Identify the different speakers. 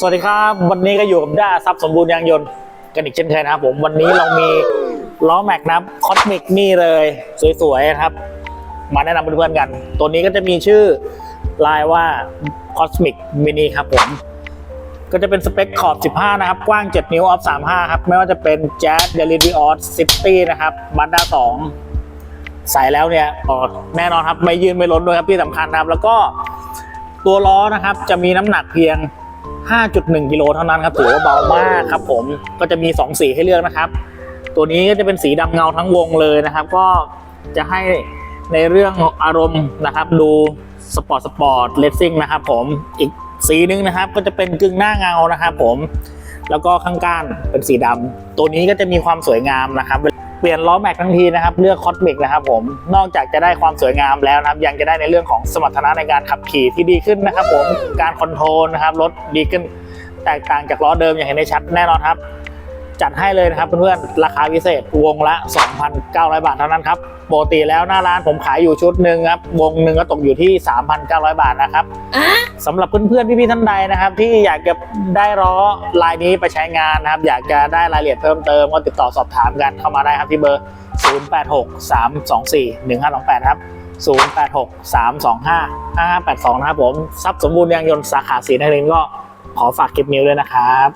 Speaker 1: สวัสดีครับ วันนี้ก็อยู่กับด้าซับสมบูรณ์ยางยนต์กันอีกเช่นเคยนะครับผมวันนี้เรามีล้อแม็กนะครับคอสมิกนี่เลย สวยๆนะครับ มาแนะนำเพื่อนๆกัน ตัวนี้ก็จะมีชื่อลายว่า Cosmic Mini ครับผม ก็จะเป็นสเปคขอบ 15 นะครับ กว้าง 7 นิ้วออฟ35 ครับ ไม่ว่าจะเป็น Jazz d e l i v i o s City นะครับ Mazda 2 ใส่แล้วเนี่ยอ๋อแน่นอนครับ ไม่ยืนไม่ล้นด้วยครับที่สำคัญครับ แล้วก็ตัวล้อนะครับจะมีน้ำหนักเพียง 5.1 กิโลเท่านั้นครับถือว่าเบามากครับผมก็จะมี 2 สีให้เลือกนะครับ ตัวนี้ก็จะเป็นสีดำเงาทั้งวงเลยนะครับ ก็จะให้ในเรื่องอารมณ์นะครับดูสปอร์ตสปอร์ตเลสซิ่งนะครับผมอีกสีหนึงนะครับก็จะเป็นกึ่งหน้าเงานะครับผมแล้วก็ข้างก้านเป็นสีดำตัวนี้ก็จะมีความสวยงามนะครับ เปลี่ยนล้อแม็กทั้งทีนะครับเลือกคอสมิกนะครับผมนอกจากจะได้ความสวยงามแล้วนะครับ ยังจะได้ในเรื่องของสมรรถนะในการขับขี่ที่ดีขึ้นนะครับผมการคอนโทรลนะครับรถดีขึ้นแตกต่างจากล้อเดิมอย่างเห็นได้ชัดแน่นอนครับ จัดให้เลยนะครับเพื่อนๆราคาพิเศษวงละ 2,900 บาทเท่านั้นครับปกติแล้วหน้าร้านผมขายอยู่ชุดหนึ่งครับวงหนึ่งก็ตกอยู่ที่ 3,900 บาทนะครับสำหรับเพื่อนๆพี่ๆท่านใดนะครับ ที่อยากจะได้ล้อลายนี้ไปใช้งานนะครับ อยากจะได้รายละเอียดเพิ่มเติมก็ติดต่อสอบถามกันเข้ามาได้ครับที่เบอร์ 0863241528 ครับ0863255582 นะครับผมทรัพย์สมบูรณ์ยางยนต์สาขาศรีนครินทร์ก็ขอฝากคลิปนี้ด้วยนะครับ